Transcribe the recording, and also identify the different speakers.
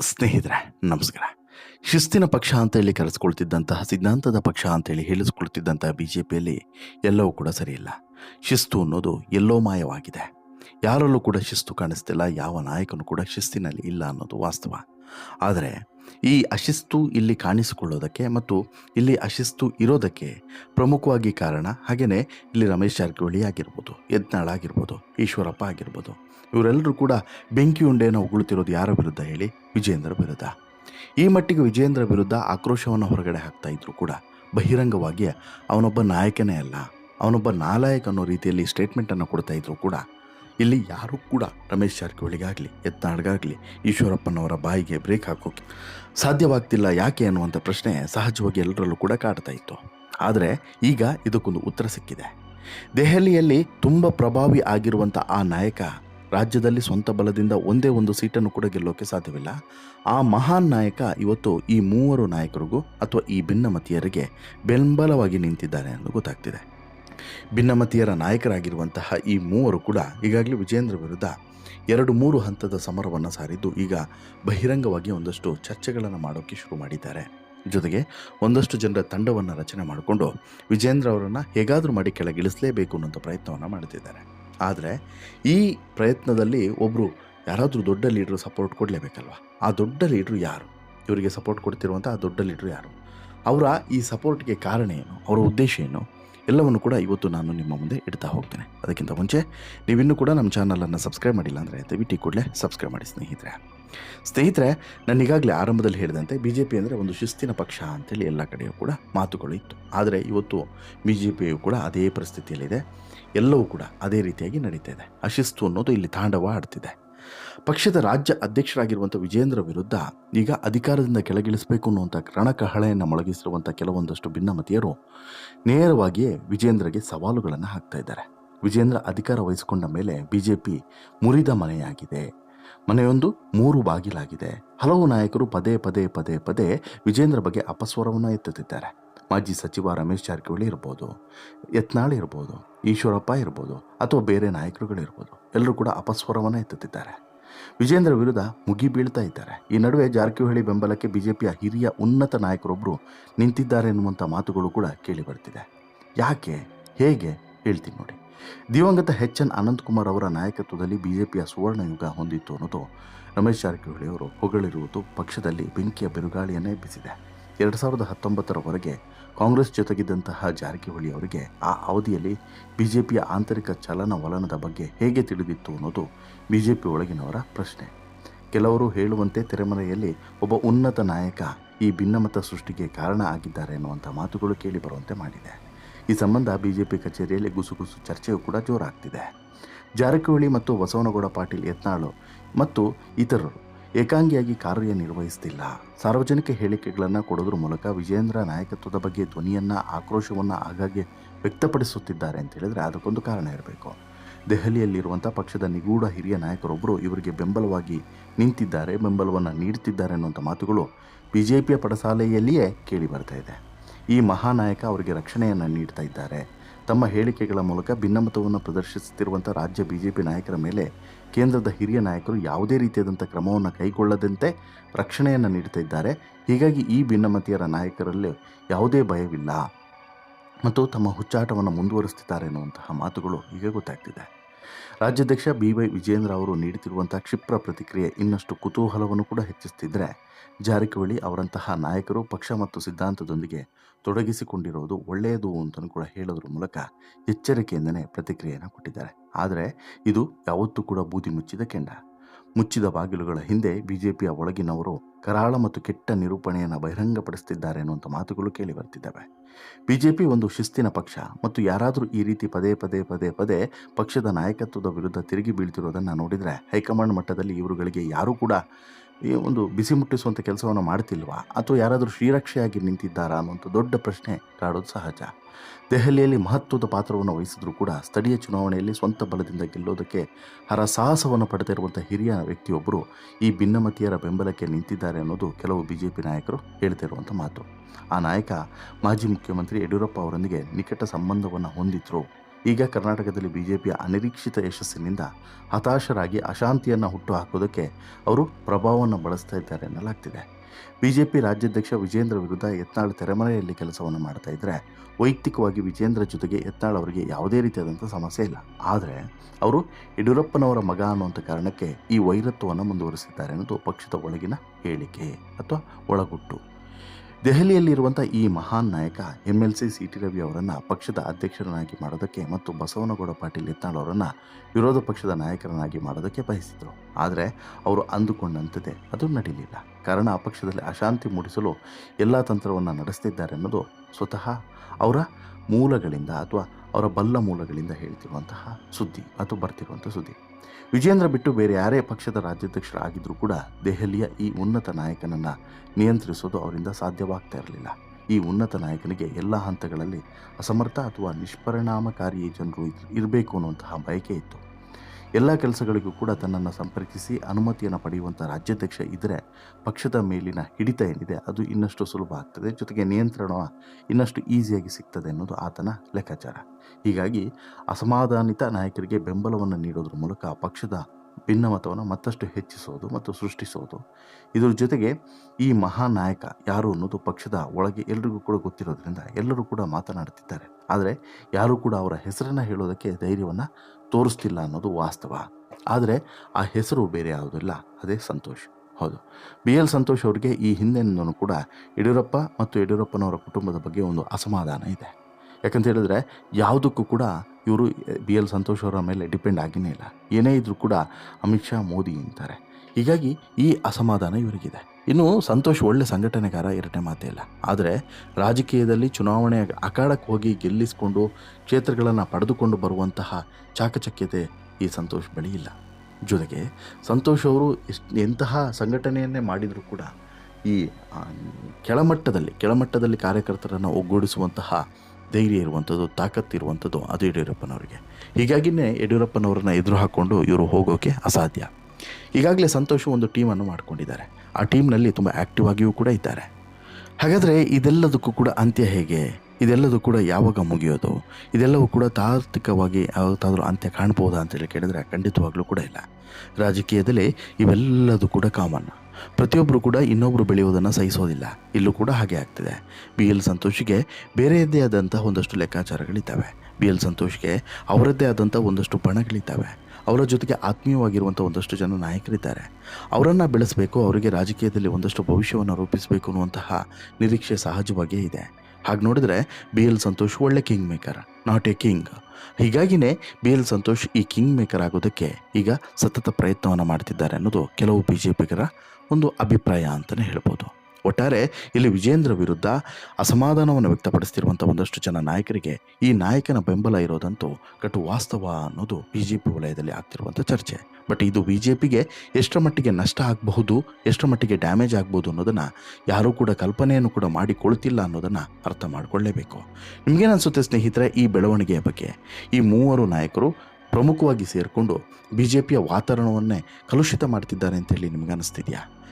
Speaker 1: ಸ್ನೇಹಿತರೆ, ನಮಸ್ಕಾರ. ಶಿಸ್ತಿನ ಪಕ್ಷ ಅಂತ ಹೇಳಿ ಕರೆಸ್ಕೊಳ್ತಿದ್ದಂತಹ, ಸಿದ್ಧಾಂತದ ಪಕ್ಷ ಅಂತೇಳಿ ಹೇಳಿಸ್ಕೊಳ್ತಿದ್ದಂತಹ ಬಿ ಜೆ ಪಿಯಲ್ಲಿ ಎಲ್ಲವೂ ಕೂಡ ಸರಿಯಿಲ್ಲ. ಶಿಸ್ತು ಅನ್ನೋದು ಎಲ್ಲೋ ಮಾಯವಾಗಿದೆ. ಯಾರಲ್ಲೂ ಕೂಡ ಶಿಸ್ತು ಕಾಣಿಸ್ತಿಲ್ಲ, ಯಾವ ನಾಯಕನೂ ಕೂಡ ಶಿಸ್ತಿನಲ್ಲಿ ಇಲ್ಲ ಅನ್ನೋದು ವಾಸ್ತವ. ಆದರೆ, ಈ ಅಶಿಸ್ತು ಇಲ್ಲಿ ಕಾಣಿಸಿಕೊಳ್ಳೋದಕ್ಕೆ ಮತ್ತು ಇಲ್ಲಿ ಅಶಿಸ್ತು ಇರೋದಕ್ಕೆ ಪ್ರಮುಖವಾಗಿ ಕಾರಣ ಹಾಗೆಯೇ ಇಲ್ಲಿ ರಮೇಶ್ ಜಾರಕಿಹೊಳಿ ಆಗಿರ್ಬೋದು, ಯತ್ನಾಳ್ ಆಗಿರ್ಬೋದು, ಈಶ್ವರಪ್ಪ ಆಗಿರ್ಬೋದು. ಇವರೆಲ್ಲರೂ ಕೂಡ ಬೆಂಕಿ ಉಂಡೆಯನ್ನು ಉಗುಳುತ್ತಿರೋದು ಯಾರ ವಿರುದ್ಧ ಹೇಳಿ? ವಿಜೇಂದ್ರ ವಿರುದ್ಧ. ಈ ಮಟ್ಟಿಗೆ ವಿಜೇಂದ್ರ ವಿರುದ್ಧ ಆಕ್ರೋಶವನ್ನು ಹೊರಗಡೆ ಹಾಕ್ತಾ ಇದ್ರು ಕೂಡ ಬಹಿರಂಗವಾಗಿ ಅವನೊಬ್ಬ ನಾಯಕನೇ ಅಲ್ಲ, ಅವನೊಬ್ಬ ನಾಲಾಯಕ ಅನ್ನೋ ರೀತಿಯಲ್ಲಿ ಸ್ಟೇಟ್ಮೆಂಟನ್ನು ಕೊಡ್ತಾ ಇದ್ರು ಕೂಡ ಇಲ್ಲಿ ಯಾರೂ ಕೂಡ ರಮೇಶ್ ಜಾರಕಿಹೊಳಿಗಾಗಲಿ ಯತ್ನಾಡ್ಗಾಗಲಿ ಈಶ್ವರಪ್ಪನವರ ಬಾಯಿಗೆ ಬ್ರೇಕ್ ಹಾಕೋಕೆ ಸಾಧ್ಯವಾಗ್ತಿಲ್ಲ ಯಾಕೆ ಅನ್ನುವಂಥ ಪ್ರಶ್ನೆ ಸಹಜವಾಗಿ ಎಲ್ಲರಲ್ಲೂ ಕೂಡ ಕಾಡ್ತಾ ಇತ್ತು. ಆದರೆ ಈಗ ಇದಕ್ಕೊಂದು ಉತ್ತರ ಸಿಕ್ಕಿದೆ. ದೆಹಲಿಯಲ್ಲಿ ತುಂಬ ಪ್ರಭಾವಿ ಆಗಿರುವಂಥ ಆ ನಾಯಕ ರಾಜ್ಯದಲ್ಲಿ ಸ್ವಂತ ಬಲದಿಂದ ಒಂದೇ ಒಂದು ಸೀಟನ್ನು ಕೂಡ ಗೆಲ್ಲೋಕೆ ಸಾಧ್ಯವಿಲ್ಲ. ಆ ಮಹಾನ್ ನಾಯಕ ಇವತ್ತು ಈ ಮೂವರು ನಾಯಕರಿಗೂ ಅಥವಾ ಈ ಭಿನ್ನಮತೀಯರಿಗೆ ಬೆಂಬಲವಾಗಿ ನಿಂತಿದ್ದಾರೆ ಅನ್ನೋದು ಗೊತ್ತಾಗ್ತಿದೆ. ಭಿನ್ನಮತೀಯರ ನಾಯಕರಾಗಿರುವಂತಹ ಈ ಮೂವರು ಕೂಡ ಈಗಾಗಲೇ ವಿಜೇಂದ್ರ ವಿರುದ್ಧ ಎರಡು ಮೂರು ಹಂತದ ಸಮರವನ್ನು ಸಾರಿದ್ದು ಈಗ ಬಹಿರಂಗವಾಗಿ ಒಂದಷ್ಟು ಚರ್ಚೆಗಳನ್ನು ಮಾಡೋಕ್ಕೆ ಶುರು ಮಾಡಿದ್ದಾರೆ. ಜೊತೆಗೆ ಒಂದಷ್ಟು ಜನರ ತಂಡವನ್ನು ರಚನೆ ಮಾಡಿಕೊಂಡು ವಿಜೇಂದ್ರ ಅವರನ್ನು ಹೇಗಾದರೂ ಮಾಡಿ ಕೆಳಗಿಳಿಸಲೇಬೇಕು ಅನ್ನೋಂಥ ಪ್ರಯತ್ನವನ್ನು ಮಾಡ್ತಿದ್ದಾರೆ. ಆದರೆ ಈ ಪ್ರಯತ್ನದಲ್ಲಿ ಒಬ್ಬರು ಯಾರಾದರೂ ದೊಡ್ಡ ಲೀಡ್ರು ಸಪೋರ್ಟ್ ಕೊಡಲೇಬೇಕಲ್ವ? ಆ ದೊಡ್ಡ ಲೀಡ್ರು ಯಾರು? ಇವರಿಗೆ ಸಪೋರ್ಟ್ ಕೊಡ್ತಿರುವಂಥ ಆ ದೊಡ್ಡ ಲೀಡ್ರು ಯಾರು? ಅವರ ಈ ಸಪೋರ್ಟ್ಗೆ ಕಾರಣ ಏನು? ಅವರ ಉದ್ದೇಶ ಏನು? ಎಲ್ಲವನ್ನು ಕೂಡ ಇವತ್ತು ನಾನು ನಿಮ್ಮ ಮುಂದೆ ಇಡ್ತಾ ಹೋಗ್ತೇನೆ. ಅದಕ್ಕಿಂತ ಮುಂಚೆ, ನೀವಿನ್ನೂ ಕೂಡ ನಮ್ಮ ಚಾನಲನ್ನು ಸಬ್ಸ್ಕ್ರೈಬ್ ಮಾಡಿಲ್ಲ ಅಂದರೆ ದಯವಿಟ್ಟು ಕೂಡಲೇ ಸಬ್ಸ್ಕ್ರೈಬ್ ಮಾಡಿ ಸ್ನೇಹಿತರೆ. ಸ್ನೇಹಿತರೆ, ನಾನು ಈಗಾಗಲೇ ಆರಂಭದಲ್ಲಿ ಹೇಳಿದಂತೆ ಬಿ ಜೆ ಪಿ ಅಂದರೆ ಒಂದು ಶಿಸ್ತಿನ ಪಕ್ಷ ಅಂತೇಳಿ ಎಲ್ಲ ಕಡೆಯೂ ಕೂಡ ಮಾತುಗಳು ಇತ್ತು. ಆದರೆ ಇವತ್ತು ಬಿ ಜೆ ಪಿಯು ಕೂಡ ಅದೇ ಪರಿಸ್ಥಿತಿಯಲ್ಲಿದೆ. ಎಲ್ಲವೂ ಕೂಡ ಅದೇ ರೀತಿಯಾಗಿ ನಡೀತಾ ಇದೆ. ಅಶಿಸ್ತು ಅನ್ನೋದು ಇಲ್ಲಿ ತಾಂಡವ ಆಡ್ತಿದೆ. ಪಕ್ಷದ ರಾಜ್ಯ ಅಧ್ಯಕ್ಷರಾಗಿರುವಂಥ ವಿಜೇಂದ್ರ ವಿರುದ್ಧ ಈಗ ಅಧಿಕಾರದಿಂದ ಕೆಳಗಿಳಿಸಬೇಕು ಅನ್ನುವಂಥ ರಣಕಹಳೆಯನ್ನು ಮೊಳಗಿಸಿರುವಂಥ ಕೆಲವೊಂದಷ್ಟು ಭಿನ್ನಮತೀಯರು ನೇರವಾಗಿಯೇ ವಿಜೇಂದ್ರಗೆ ಸವಾಲುಗಳನ್ನು ಹಾಕ್ತಾ ಇದ್ದಾರೆ. ವಿಜೇಂದ್ರ ಅಧಿಕಾರ ವಹಿಸಿಕೊಂಡ ಮೇಲೆ ಬಿ ಜೆ ಪಿ ಮುರಿದ ಮನೆಯಾಗಿದೆ. ಮನೆಯೊಂದು ಮೂರು ಬಾಗಿಲಾಗಿದೆ. ಹಲವು ನಾಯಕರು ಪದೇ ಪದೇ ಪದೇ ಪದೇ ವಿಜೇಂದ್ರ ಬಗ್ಗೆ ಅಪಸ್ವರವನ್ನು ಎತ್ತುತ್ತಿದ್ದಾರೆ. ಮಾಜಿ ಸಚಿವ ರಮೇಶ್ ಜಾರಕಿಹೊಳಿ ಇರ್ಬೋದು, ಯತ್ನಾಳ್ ಇರ್ಬೋದು, ಈಶ್ವರಪ್ಪ ಇರ್ಬೋದು ಅಥವಾ ಬೇರೆ ನಾಯಕರುಗಳಿರ್ಬೋದು ಎಲ್ಲರೂ ಕೂಡ ಅಪಸ್ವರವನ್ನು ಎತ್ತುತ್ತಿದ್ದಾರೆ. ವಿಜೇಂದ್ರ ವಿರುದ್ಧ ಮುಗಿ ಬೀಳ್ತಾ ಇದ್ದಾರೆ. ಈ ನಡುವೆ ಜಾರಕಿಹೊಳಿ ಬೆಂಬಲಕ್ಕೆ ಬಿಜೆಪಿಯ ಹಿರಿಯ ಉನ್ನತ ನಾಯಕರೊಬ್ಬರು ನಿಂತಿದ್ದಾರೆ ಎನ್ನುವಂಥ ಮಾತುಗಳು ಕೂಡ ಕೇಳಿ ಬರ್ತಿದೆ ಯಾಕೆ? ಹೇಗೆ? ಹೇಳ್ತೀನಿ ನೋಡಿ. ದಿವಂಗತ ಎಚ್ ಎನ್ ಅನಂತಕುಮಾರ್ ಅವರ ನಾಯಕತ್ವದಲ್ಲಿ ಬಿಜೆಪಿಯ ಸುವರ್ಣ ಯುಗ ಹೊಂದಿತ್ತು ಅನ್ನೋದು ರಮೇಶ್ ಜಾರಕಿಹೊಳಿ ಅವರು ಹೊಗಳಿರುವುದು ಪಕ್ಷದಲ್ಲಿ ಬೆಂಕಿಯ ಬಿರುಗಾಳಿಯನ್ನೇ ಎಬ್ಬಿಸಿದೆ. ಎರಡು ಸಾವಿರದ ಹತ್ತೊಂಬತ್ತರವರೆಗೆ ಕಾಂಗ್ರೆಸ್ ಜೊತೆಗಿದ್ದಂತಹ ಜಾರಕಿಹೊಳಿ ಅವರಿಗೆ ಆ ಅವಧಿಯಲ್ಲಿ ಬಿಜೆಪಿಯ ಆಂತರಿಕ ಚಲನವಲನದ ಬಗ್ಗೆ ಹೇಗೆ ತಿಳಿದಿತ್ತು ಅನ್ನೋದು ಬಿಜೆಪಿ ಒಳಗಿನವರ ಪ್ರಶ್ನೆ. ಕೆಲವರು ಹೇಳುವಂತೆ ತೆರೆಮರೆಯಲ್ಲಿ ಒಬ್ಬ ಉನ್ನತ ನಾಯಕ ಈ ಭಿನ್ನಮತ ಸೃಷ್ಟಿಗೆ ಕಾರಣ ಆಗಿದ್ದಾರೆ ಎನ್ನುವಂಥ ಮಾತುಗಳು ಕೇಳಿ ಬರುವಂತೆ ಮಾಡಿದೆ. ಈ ಸಂಬಂಧ ಬಿಜೆಪಿ ಕಚೇರಿಯಲ್ಲಿ ಗುಸುಗುಸು ಚರ್ಚೆಯೂ ಕೂಡ ಜೋರಾಗ್ತಿದೆ. ಜಾರಕಿಹೊಳಿ ಮತ್ತು ಬಸವನಗೌಡ ಪಾಟೀಲ್ ಯತ್ನಾಳು ಮತ್ತು ಇತರರು ಏಕಾಂಗಿಯಾಗಿ ಕಾರ್ಯನಿರ್ವಹಿಸ್ತಿಲ್ಲ ಸಾರ್ವಜನಿಕ ಹೇಳಿಕೆಗಳನ್ನು ಕೊಡೋದ್ರ ಮೂಲಕ ವಿಜೇಂದ್ರ ನಾಯಕತ್ವದ ಬಗ್ಗೆ ಧ್ವನಿಯನ್ನು, ಆಕ್ರೋಶವನ್ನು ಆಗಾಗ್ಗೆ ವ್ಯಕ್ತಪಡಿಸುತ್ತಿದ್ದಾರೆ ಅಂತ ಹೇಳಿದ್ರೆ ಅದಕ್ಕೊಂದು ಕಾರಣ ಇರಬೇಕು. ದೆಹಲಿಯಲ್ಲಿರುವಂಥ ಪಕ್ಷದ ನಿಗೂಢ ಹಿರಿಯ ನಾಯಕರೊಬ್ಬರು ಇವರಿಗೆ ಬೆಂಬಲವಾಗಿ ನಿಂತಿದ್ದಾರೆ, ಬೆಂಬಲವನ್ನು ನೀಡುತ್ತಿದ್ದಾರೆ ಅನ್ನುವಂಥ ಮಾತುಗಳು ಬಿ ಜೆ ಪಿಯ ಪಡಸಾಲೆಯಲ್ಲಿಯೇ ಕೇಳಿ ಬರ್ತಾ ಇದೆ. ಈ ಮಹಾನಾಯಕ ಅವರಿಗೆ ರಕ್ಷಣೆಯನ್ನು ನೀಡ್ತಾ ಇದ್ದಾರೆ. ತಮ್ಮ ಹೇಳಿಕೆಗಳ ಮೂಲಕ ಭಿನ್ನಮತವನ್ನು ಪ್ರದರ್ಶಿಸುತ್ತಿರುವಂಥ ರಾಜ್ಯ ಬಿಜೆಪಿ ನಾಯಕರ ಮೇಲೆ ಕೇಂದ್ರದ ಹಿರಿಯ ನಾಯಕರು ಯಾವುದೇ ರೀತಿಯಾದಂಥ ಕ್ರಮವನ್ನು ಕೈಗೊಳ್ಳದಂತೆ ರಕ್ಷಣೆಯನ್ನು ನೀಡ್ತಾ ಇದ್ದಾರೆ. ಹೀಗಾಗಿ ಈ ಭಿನ್ನಮತೀಯರ ನಾಯಕರಲ್ಲಿ ಯಾವುದೇ ಭಯವಿಲ್ಲ. ಮತ್ತು ತಮ್ಮ ಹುಚ್ಚಾಟವನ್ನು ಮುಂದುವರಿಸುತ್ತಿದ್ದಾರೆ ಎನ್ನುವಂತಹ ಮಾತುಗಳು ಈಗ ಗೊತ್ತಾಗ್ತಿದೆ. ರಾಜ್ಯಾಧ್ಯಕ್ಷ ಬಿ ವೈ ವಿಜೇಂದ್ರ ಅವರು ನೀಡುತ್ತಿರುವಂಥ ಕ್ಷಿಪ್ರ ಪ್ರತಿಕ್ರಿಯೆ ಇನ್ನಷ್ಟು ಕುತೂಹಲವನ್ನು ಕೂಡ ಹೆಚ್ಚಿಸ್ತಿದ್ರೆ ಜಾರಕಿಹೊಳಿ ಅವರಂತಹ ನಾಯಕರು ಪಕ್ಷ ಮತ್ತು ಸಿದ್ಧಾಂತದೊಂದಿಗೆ ತೊಡಗಿಸಿಕೊಂಡಿರುವುದು ಒಳ್ಳೆಯದು ಅಂತಲೂ ಕೂಡ ಹೇಳೋದ್ರ ಮೂಲಕ ಎಚ್ಚರಿಕೆಯಿಂದನೇ ಪ್ರತಿಕ್ರಿಯೆಯನ್ನು ಕೊಟ್ಟಿದ್ದಾರೆ. ಆದರೆ ಇದು ಯಾವತ್ತೂ ಕೂಡ ಬೂದಿ ಮುಚ್ಚಿದ ಕೆಂಡ. ಮುಚ್ಚಿದ ಬಾಗಿಲುಗಳ ಹಿಂದೆ ಬಿಜೆಪಿಯ ಒಳಗಿನವರು ಕರಾಳ ಮತ್ತು ಕೆಟ್ಟ ನಿರೂಪಣೆಯನ್ನು ಬಹಿರಂಗಪಡಿಸುತ್ತಿದ್ದಾರೆ ಅನ್ನುವಂಥ ಮಾತುಗಳು ಕೇಳಿ ಬರ್ತಿದ್ದಾವೆ. ಬಿಜೆಪಿ ಒಂದು ಶಿಸ್ತಿನ ಪಕ್ಷ ಮತ್ತು ಯಾರಾದರೂ ಈ ರೀತಿ ಪದೇ ಪದೇ ಪದೇ ಪದೇ ಪಕ್ಷದ ನಾಯಕತ್ವದ ವಿರುದ್ಧ ತಿರುಗಿ ಬೀಳ್ತಿರೋದನ್ನು ನೋಡಿದರೆ ಹೈಕಮಾಂಡ್ ಮಟ್ಟದಲ್ಲಿ ಇವರುಗಳಿಗೆ ಯಾರೂ ಕೂಡ ಈ ಒಂದು ಬಿಸಿ ಮುಟ್ಟಿಸುವಂಥ ಕೆಲಸವನ್ನು ಮಾಡ್ತಿಲ್ವಾ? ಅಥವಾ ಯಾರಾದರೂ ಶ್ರೀರಕ್ಷೆಯಾಗಿ ನಿಂತಿದ್ದಾರಾ ಅನ್ನುವಂಥ ದೊಡ್ಡ ಪ್ರಶ್ನೆ ಕಾಡೋದು ಸಹಜ. ದೆಹಲಿಯಲ್ಲಿ ಮಹತ್ವದ ಪಾತ್ರವನ್ನು ವಹಿಸಿದ್ರು ಕೂಡ ಸ್ಥಳೀಯ ಚುನಾವಣೆಯಲ್ಲಿ ಸ್ವಂತ ಬಲದಿಂದ ಗೆಲ್ಲೋದಕ್ಕೆ ಹರಸಾಹಸವನ್ನು ಪಡೆದಿರುವಂಥ ಹಿರಿಯ ವ್ಯಕ್ತಿಯೊಬ್ಬರು ಈ ಭಿನ್ನಮತೀಯರ ಬೆಂಬಲಕ್ಕೆ ನಿಂತಿದ್ದಾರೆ ಅನ್ನೋದು ಕೆಲವು ಬಿ ಜೆ ಪಿ ನಾಯಕರು ಹೇಳ್ತಿರುವಂಥ ಮಾತು. ಆ ನಾಯಕ ಮಾಜಿ ಮುಖ್ಯಮಂತ್ರಿ ಯಡಿಯೂರಪ್ಪ ಅವರೊಂದಿಗೆ ನಿಕಟ ಸಂಬಂಧವನ್ನು ಹೊಂದಿದ್ರು. ಈಗ ಕರ್ನಾಟಕದಲ್ಲಿ ಬಿಜೆಪಿಯ ಅನಿರೀಕ್ಷಿತ ಯಶಸ್ಸಿನಿಂದ ಹತಾಶರಾಗಿ ಅಶಾಂತಿಯನ್ನು ಹುಟ್ಟು ಹಾಕೋದಕ್ಕೆ ಅವರು ಪ್ರಭಾವವನ್ನು ಬಳಸ್ತಾ ಇದ್ದಾರೆ ಎನ್ನಲಾಗ್ತಿದೆ. ಬಿಜೆಪಿ ರಾಜ್ಯಾಧ್ಯಕ್ಷ ವಿಜೇಂದ್ರ ವಿರುದ್ಧ ಯತ್ನಾಳ್ ತೆರೆಮರೆಯಲ್ಲಿ ಕೆಲಸವನ್ನು ಮಾಡ್ತಾ ಇದ್ದರೆ ವೈಯಕ್ತಿಕವಾಗಿ ವಿಜೇಂದ್ರ ಜೊತೆಗೆ ಯತ್ನಾಳ್ ಅವರಿಗೆ ಯಾವುದೇ ರೀತಿಯಾದಂಥ ಸಮಸ್ಯೆ ಇಲ್ಲ. ಆದರೆ ಅವರು ಯಡಿಯೂರಪ್ಪನವರ ಮಗ ಅನ್ನುವಂಥ ಕಾರಣಕ್ಕೆ ಈ ವೈರತ್ವವನ್ನು ಮುಂದುವರಿಸಿದ್ದಾರೆ ಅನ್ನೋದು ಪಕ್ಷದ ಒಳಗಿನ ಹೇಳಿಕೆ ಅಥವಾ ಒಳಗುಟ್ಟು. ದೆಹಲಿಯಲ್ಲಿರುವಂಥ ಈ ಮಹಾನ್ ನಾಯಕ M L C C T Ravi ಅವರನ್ನು ಪಕ್ಷದ ಅಧ್ಯಕ್ಷರನ್ನಾಗಿ ಮಾಡೋದಕ್ಕೆ ಮತ್ತು ಬಸವನಗೌಡ ಪಾಟೀಲ್ ಯತ್ನಾಳ್ ಅವರನ್ನು ವಿರೋಧ ಪಕ್ಷದ ನಾಯಕರನ್ನಾಗಿ ಮಾಡೋದಕ್ಕೆ ಬಯಸಿದರು. ಆದರೆ ಅವರು ಅಂದುಕೊಂಡಂತದೇ ಅದು ನಡೀಲಿಲ್ಲ. ಕಾರಣ ಆ ಪಕ್ಷದಲ್ಲಿ ಅಶಾಂತಿ ಮೂಡಿಸಲು ಎಲ್ಲ ತಂತ್ರವನ್ನು ನಡೆಸ್ತಿದ್ದಾರೆ ಅನ್ನೋದು ಸ್ವತಃ ಅವರ ಮೂಲಗಳಿಂದ ಅಥವಾ ಅವರ ಬಲ್ಲ ಮೂಲಗಳಿಂದ ಹೇಳ್ತಿರುವಂತಹ ಸುದ್ದಿ ಅಥವಾ ಬರ್ತಿರುವಂಥ ಸುದ್ದಿ. ವಿಜೇಂದ್ರ ಬಿಟ್ಟು ಬೇರೆ ಯಾರೇ ಪಕ್ಷದ ರಾಜ್ಯಾಧ್ಯಕ್ಷರಾಗಿದ್ದರೂ ಕೂಡ ದೆಹಲಿಯ ಈ ಉನ್ನತ ನಾಯಕನನ್ನು ನಿಯಂತ್ರಿಸೋದು ಅವರಿಂದ ಸಾಧ್ಯವಾಗ್ತಾ ಇರಲಿಲ್ಲ. ಈ ಉನ್ನತ ನಾಯಕನಿಗೆ ಎಲ್ಲ ಹಂತಗಳಲ್ಲಿ ಅಸಮರ್ಥ ಅಥವಾ ನಿಷ್ಪರಿಣಾಮಕಾರಿ ಜನರು ಇರಬೇಕು ಅನ್ನುವಂತಹ ಬಯಕೆ ಇತ್ತು. ಎಲ್ಲ ಕೆಲಸಗಳಿಗೂ ಕೂಡ ತನ್ನನ್ನು ಸಂಪರ್ಕಿಸಿ ಅನುಮತಿಯನ್ನು ಪಡೆಯುವಂಥ ರಾಜ್ಯಾಧ್ಯಕ್ಷ ಇದ್ದರೆ ಪಕ್ಷದ ಮೇಲಿನ ಹಿಡಿತ ಏನಿದೆ ಅದು ಇನ್ನಷ್ಟು ಸುಲಭ ಆಗ್ತದೆ. ಜೊತೆಗೆ ನಿಯಂತ್ರಣ ಇನ್ನಷ್ಟು ಈಸಿಯಾಗಿ ಸಿಗ್ತದೆ ಅನ್ನೋದು ಆತನ ಲೆಕ್ಕಾಚಾರ. ಹೀಗಾಗಿ ಅಸಮಾಧಾನಿತ ನಾಯಕರಿಗೆ ಬೆಂಬಲವನ್ನು ನೀಡೋದ್ರ ಮೂಲಕ ಪಕ್ಷದ ಭಿನ್ನಮತವನ್ನು ಮತ್ತಷ್ಟು ಹೆಚ್ಚಿಸೋದು ಮತ್ತು ಸೃಷ್ಟಿಸೋದು. ಇದರ ಜೊತೆಗೆ ಈ ಮಹಾನಾಯಕ ನಾಯಕ ಯಾರು ಅನ್ನೋದು ಪಕ್ಷದ ಒಳಗೆ ಎಲ್ರಿಗೂ ಕೂಡ ಗೊತ್ತಿರೋದ್ರಿಂದ ಎಲ್ಲರೂ ಕೂಡ ಮಾತನಾಡುತ್ತಿದ್ದಾರೆ ಆದರೆ ಯಾರೂ ಕೂಡ ಅವರ ಹೆಸರನ್ನು ಹೇಳೋದಕ್ಕೆ ಧೈರ್ಯವನ್ನು ತೋರಿಸ್ತಿಲ್ಲ ಅನ್ನೋದು ವಾಸ್ತವ. ಆದರೆ ಆ ಹೆಸರು ಬೇರೆ ಯಾವುದಿಲ್ಲ. ಅದೇ ಸಂತೋಷ್. ಹೌದು. ಬಿ ಎಲ್ ಸಂತೋಷ್ ಅವರಿಗೆ ಈ ಹಿಂದೆನೂ ಕೂಡ ಯಡಿಯೂರಪ್ಪ ಮತ್ತು ಯಡಿಯೂರಪ್ಪನವರ ಕುಟುಂಬದ ಬಗ್ಗೆ ಒಂದು ಅಸಮಾಧಾನ ಇದೆ. ಯಾಕಂತ ಹೇಳಿದ್ರೆ ಯಾವುದಕ್ಕೂ ಕೂಡ ಇವರು ಬಿ ಎಲ್ ಸಂತೋಷ್ ಅವರ ಮೇಲೆ ಡಿಪೆಂಡ್ ಆಗಿನೇ ಇಲ್ಲ. ಏನೇ ಇದ್ರೂ ಕೂಡ ಅಮಿತ್ ಶಾ ಮೋದಿ ಅಂತಾರೆ. ಹೀಗಾಗಿ ಈ ಅಸಮಾಧಾನ ಇವರಿಗಿದೆ. ಇನ್ನು ಸಂತೋಷ್ ಒಳ್ಳೆ ಸಂಘಟನೆಗಾರ ಎರಡನೇ ಮಾತೇ ಇಲ್ಲ ಆದರೆ ರಾಜಕೀಯದಲ್ಲಿ ಚುನಾವಣೆ ಅಖಾಡಕ್ಕೆ ಹೋಗಿ ಗೆಲ್ಲಿಸಿಕೊಂಡು ಕ್ಷೇತ್ರಗಳನ್ನು ಪಡೆದುಕೊಂಡು ಬರುವಂತಹ ಚಾಕಚಕ್ಯತೆ ಈ ಸಂತೋಷ್ ಬಳಿ ಇಲ್ಲ. ಜೊತೆಗೆ ಸಂತೋಷ್ ಅವರು ಎಂತಹ ಸಂಘಟನೆಯನ್ನೇ ಮಾಡಿದರೂ ಕೂಡ ಈ ಕೆಳಮಟ್ಟದಲ್ಲಿ ಕೆಳಮಟ್ಟದಲ್ಲಿ ಕಾರ್ಯಕರ್ತರನ್ನು ಒಗ್ಗೂಡಿಸುವಂತಹ ಧೈರ್ಯ ಇರುವಂಥದ್ದು ತಾಕತ್ತು ಇರುವಂಥದ್ದು ಅದು ಯಡಿಯೂರಪ್ಪನವರಿಗೆ. ಹೀಗಾಗಿನೇ ಯಡಿಯೂರಪ್ಪನವ್ರನ್ನ ಎದುರು ಹಾಕ್ಕೊಂಡು ಇವರು ಹೋಗೋಕೆ ಅಸಾಧ್ಯ. ಈಗಾಗಲೇ ಸಂತೋಷ ಒಂದು ಟೀಮನ್ನು ಮಾಡ್ಕೊಂಡಿದ್ದಾರೆ. ಆ ಟೀಮ್ನಲ್ಲಿ ತುಂಬ ಆ್ಯಕ್ಟಿವ್ ಆಗಿಯೂ ಕೂಡ ಇದ್ದಾರೆ. ಹಾಗಾದರೆ ಇದೆಲ್ಲದಕ್ಕೂ ಕೂಡ ಅಂತ್ಯ ಹೇಗೆ? ಇದೆಲ್ಲದೂ ಕೂಡ ಯಾವಾಗ ಮುಗಿಯೋದು? ಇದೆಲ್ಲವೂ ಕೂಡ ತಾರ್ಕಿಕವಾಗಿ ಯಾವತ್ತಾದರೂ ಅಂತ್ಯ ಕಾಣ್ಬೋದಾ ಅಂತೇಳಿ ಕೇಳಿದರೆ ಖಂಡಿತವಾಗ್ಲೂ ಕೂಡ ಇಲ್ಲ. ರಾಜಕೀಯದಲ್ಲಿ ಇವೆಲ್ಲದೂ ಕೂಡ ಕಾಮನ್ ಪ್ರತಿಯೊಬ್ಬರು ಕೂಡ ಇನ್ನೊಬ್ಬರು ಬೆಳೆಯುವುದನ್ನು ಸಹಿಸೋದಿಲ್ಲ. ಇಲ್ಲೂ ಕೂಡ ಹಾಗೆ ಆಗ್ತಿದೆ. ಬಿ ಎಲ್ ಸಂತೋಷಿಗೆ ಬೇರೆಯದ್ದೇ ಆದಂಥ ಒಂದಷ್ಟು ಲೆಕ್ಕಾಚಾರಗಳಿದ್ದಾವೆ. ಬಿ ಎಲ್ ಸಂತೋಷ್ಗೆ ಅವರದ್ದೇ ಆದಂಥ ಒಂದಷ್ಟು ಬಣಗಳಿದ್ದಾವೆ. ಅವರ ಜೊತೆಗೆ ಆತ್ಮೀಯವಾಗಿರುವಂಥ ಒಂದಷ್ಟು ಜನ ನಾಯಕರಿದ್ದಾರೆ. ಅವರನ್ನು ಬೆಳೆಸಬೇಕು, ಅವರಿಗೆ ರಾಜಕೀಯದಲ್ಲಿ ಒಂದಷ್ಟು ಭವಿಷ್ಯವನ್ನು ರೂಪಿಸಬೇಕು ಅನ್ನುವಂತಹ ನಿರೀಕ್ಷೆ ಸಹಜವಾಗಿಯೇ ಇದೆ. ಹಾಗೆ ನೋಡಿದರೆ ಬಿ ಎಲ್ ಸಂತೋಷ್ ಒಳ್ಳೆ king maker, not a king. ಹೀಗಾಗಿನೇ B L Santosh ಈ ಕಿಂಗ್ ಮೇಕರ್ ಆಗೋದಕ್ಕೆ ಈಗ ಸತತ ಪ್ರಯತ್ನವನ್ನು ಮಾಡ್ತಿದ್ದಾರೆ ಅನ್ನೋದು ಕೆಲವು ಬಿ ಜೆ ಪಿಗರ ಒಂದು ಅಭಿಪ್ರಾಯ ಅಂತಲೇ ಹೇಳ್ಬೋದು. ಒಟ್ಟಾರೆ ಇಲ್ಲಿ ವಿಜೇಂದ್ರ ವಿರುದ್ಧ ಅಸಮಾಧಾನವನ್ನು ವ್ಯಕ್ತಪಡಿಸ್ತಿರುವಂಥ ಒಂದಷ್ಟು ಜನ ನಾಯಕರಿಗೆ ಈ ನಾಯಕನ ಬೆಂಬಲ ಇರೋದಂತೂ ಕಟು ವಾಸ್ತವ ಅನ್ನೋದು ಬಿ ಜೆ ಪಿ ವಲಯದಲ್ಲಿ ಆಗ್ತಿರುವಂಥ ಚರ್ಚೆ. ಬಟ್ ಇದು ಬಿ ಜೆ ಪಿಗೆ ಎಷ್ಟರ ಮಟ್ಟಿಗೆ ನಷ್ಟ ಆಗಬಹುದು, ಎಷ್ಟರ ಮಟ್ಟಿಗೆ ಡ್ಯಾಮೇಜ್ ಆಗ್ಬೋದು ಅನ್ನೋದನ್ನು ಯಾರೂ ಕೂಡ ಕಲ್ಪನೆಯನ್ನು ಕೂಡ ಮಾಡಿಕೊಳ್ತಿಲ್ಲ ಅನ್ನೋದನ್ನು ಅರ್ಥ ಮಾಡಿಕೊಳ್ಳೇಬೇಕು. ನಿಮಗೇನನ್ಸುತ್ತೆ ಸ್ನೇಹಿತರೆ ಈ ಬೆಳವಣಿಗೆಯ ಬಗ್ಗೆ? ಈ ಮೂವರು ನಾಯಕರು ಪ್ರಮುಖವಾಗಿ ಸೇರಿಕೊಂಡು ಬಿ ಜೆ ಪಿಯ ವಾತಾವರಣವನ್ನೇ ಕಲುಷಿತ ಮಾಡ್ತಿದ್ದಾರೆ ಅಂತೇಳಿ ನಿಮ್ಗೆ ಅನಿಸ್ತಿದೆಯಾ?